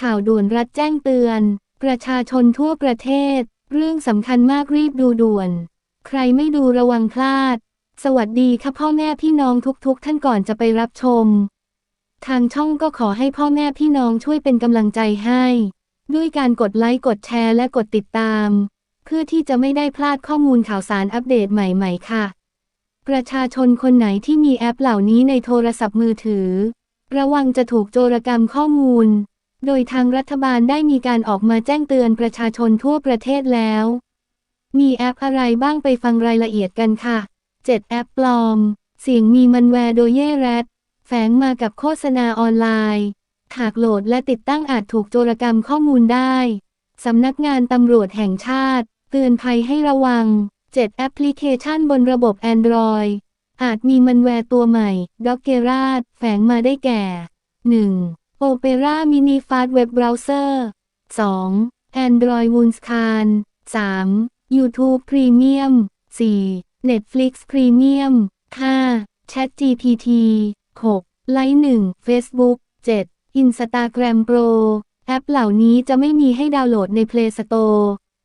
ข่าวด่วนรัฐแจ้งเตือน ประชาชนทั่วประเทศ เรื่องสำคัญมากรีบดูด่วน ใครไม่ดูระวังพลาด สวัสดีค่ะพ่อแม่พี่น้องทุกๆ ท่านก่อนจะไปรับชม ทางช่องก็ขอให้พ่อแม่พี่น้องช่วยเป็นกำลังใจให้ ด้วยการกดไลค์กดแชร์และกดติดตาม เพื่อที่จะไม่ได้พลาดข้อมูลข่าวสารอัปเดตใหม่ ๆ ค่ะ ประชาชนคนไหนที่มีแอปเหล่านี้ในโทรศัพท์มือถือ ระวังจะถูกโจรกรรมข้อมูล โดยทางรัฐบาลได้มีการออกมาแจ้งเตือนประชาชนทั่วประเทศแล้ว มีแอปอะไรบ้างไปฟังรายละเอียดกันค่ะ 7 แอปปลอม เสียงมีมันแวร์โดยเย่แรดแฝงมากับโฆษณาออนไลน์ หากโหลดและติดตั้งอาจถูกโจรกรรมข้อมูลได้ สำนักงานตำรวจแห่งชาติ เตือนภัยให้ระวัง 7 แอปพลิเคชันบนระบบ Android อาจมีมันแวร์ตัวใหม่ด็อกเกราดแฝงมาได้แก่ 1. Opera Mini Fast Web Browser 2. Android w o o n s c a n 3. YouTube Premium 4. Netflix Premium 5. ChatGPT 6. Line 1 Facebook 7. Instagram Pro แอปเหล่านี้จะไม่มีให้ดาวน์โหลดใน Play Store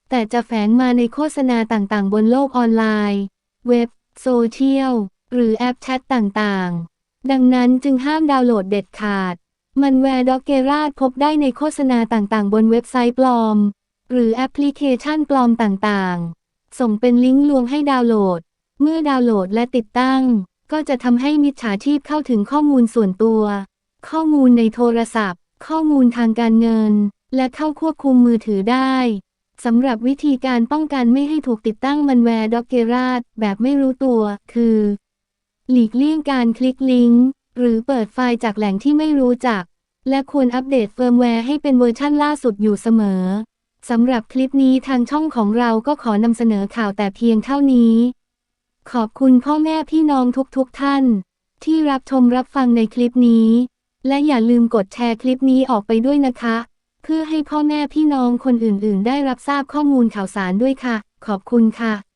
แต่จะแฝงมาในโฆษณาต่างๆ บนโลกออนไลน์ เว็บ โซเชียล หรือแอปแชทต่างๆ ดังนั้นจึงห้ามดาวน์โหลดเด็ดขาด มันแวร์ด็อกเกราดพบได้ในโฆษณาต่างๆ บนเว็บไซต์ปลอม หรือแอปพลิเคชันปลอมต่างๆ ส่งเป็นลิงก์ลวงให้ดาวน์โหลด เมื่อดาวน์โหลดและติดตั้ง ก็จะทำให้มิจฉาชีพเข้าถึงข้อมูลส่วนตัว ข้อมูลในโทรศัพท์ ข้อมูลทางการเงิน และเข้าควบคุมมือถือได้สำหรับวิธีการป้องกันไม่ให้ถูกติดตั้งมันแวร์ด็อกเกราดแบบไม่รู้ตัว คือ หลีกเลี่ยงการคลิกลิงก์ หรือเปิดไฟล์จากแหล่งที่ไม่รู้จัก และควรอัปเดตเฟิร์มแวร์ให้เป็นเวอร์ชั่นล่าสุดอยู่เสมอ สำหรับคลิปนี้ทางช่องของเราก็ขอนำเสนอข่าวแต่เพียงเท่านี้ ขอบคุณพ่อแม่พี่น้องทุกๆทท่าน ที่รับชมรับฟังในคลิปนี้ และอย่าลืมกดแชร์คลิปนี้ออกไปด้วยนะคะ เพื่อให้พ่อแม่พี่น้องคนอื่นๆ ได้รับทราบข้อมูลข่าวสารด้วยค่ะ ขอบคุณค่ะ